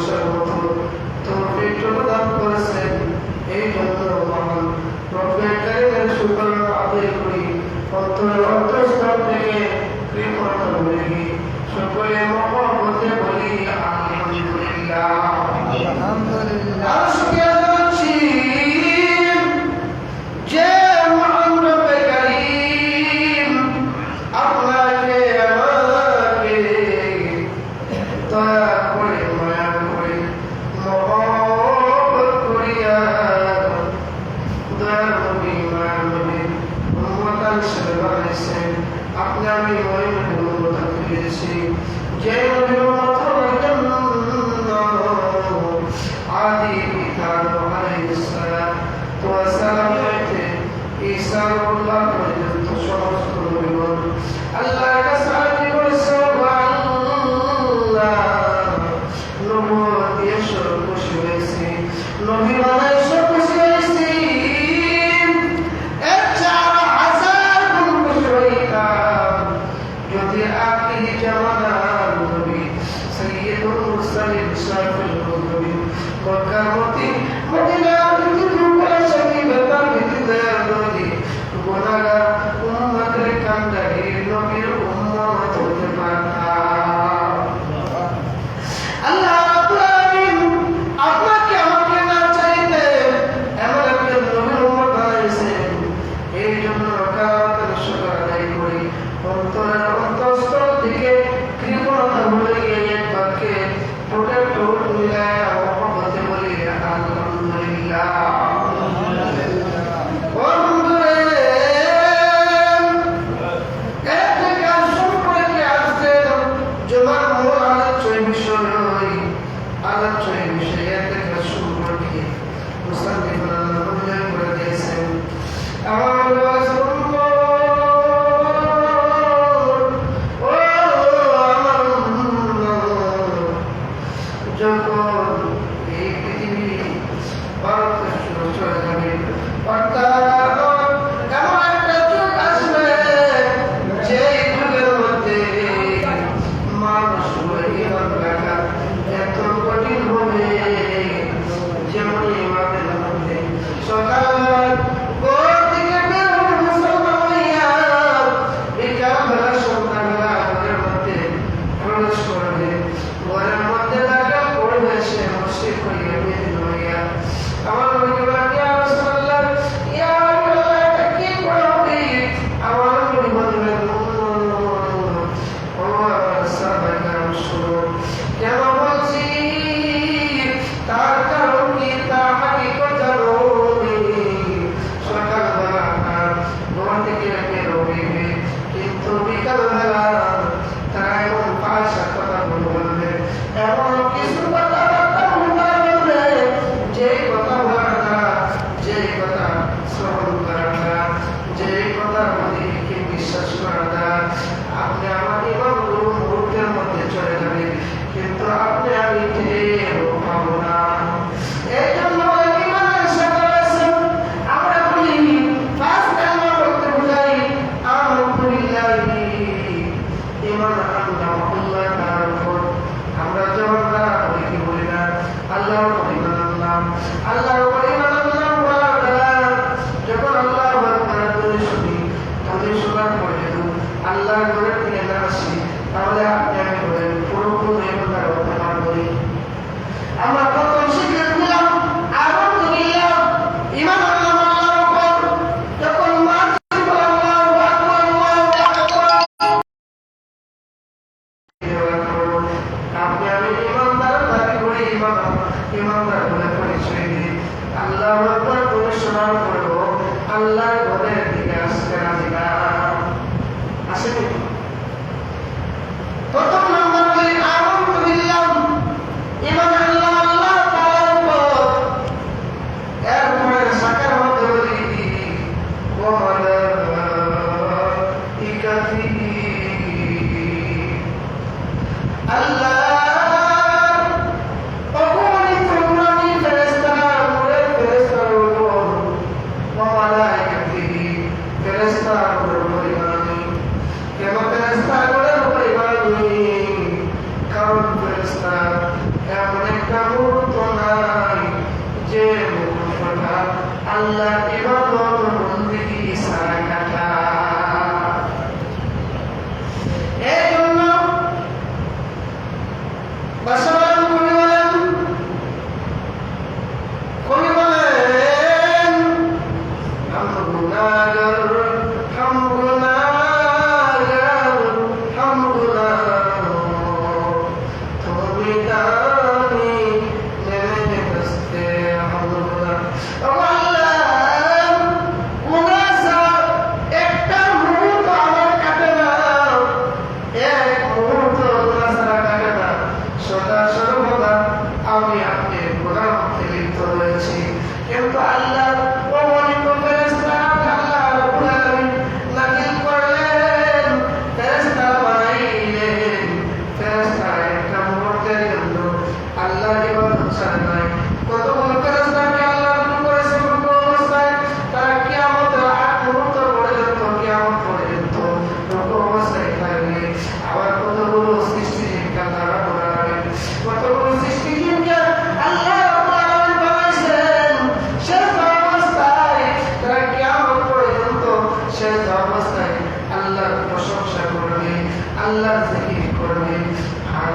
সর্বত্র তৌফিক প্রদান করেছেন এই যন্ত্র মহান প্রফেক্টকারীদের সুতরাং আদায় করি অন্তর অন্তঃস্থল থেকে কৃপণতা বলে সকলে iman no. জিকির করবে আর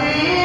القدير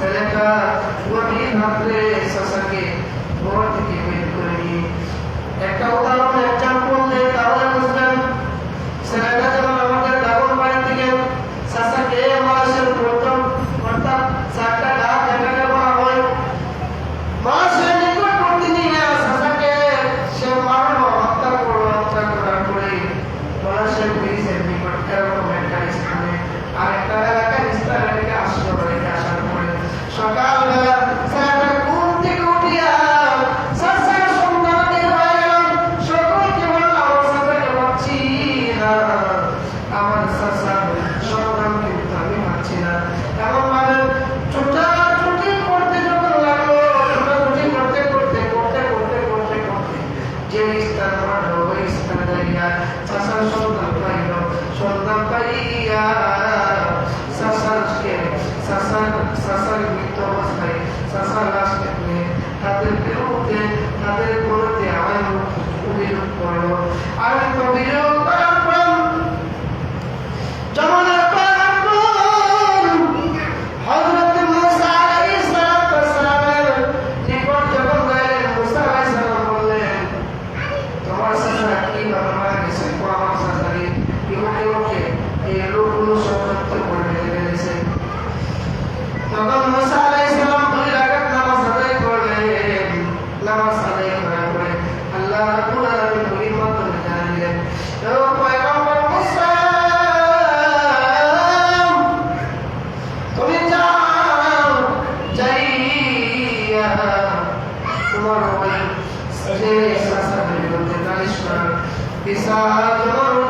सेलेक्टर वो तीन हफ़्ते ससके बहुत ही बिल्कुल एक तो होता हिसाब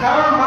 কারণ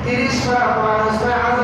কোরআনকে 30 টা কোরআন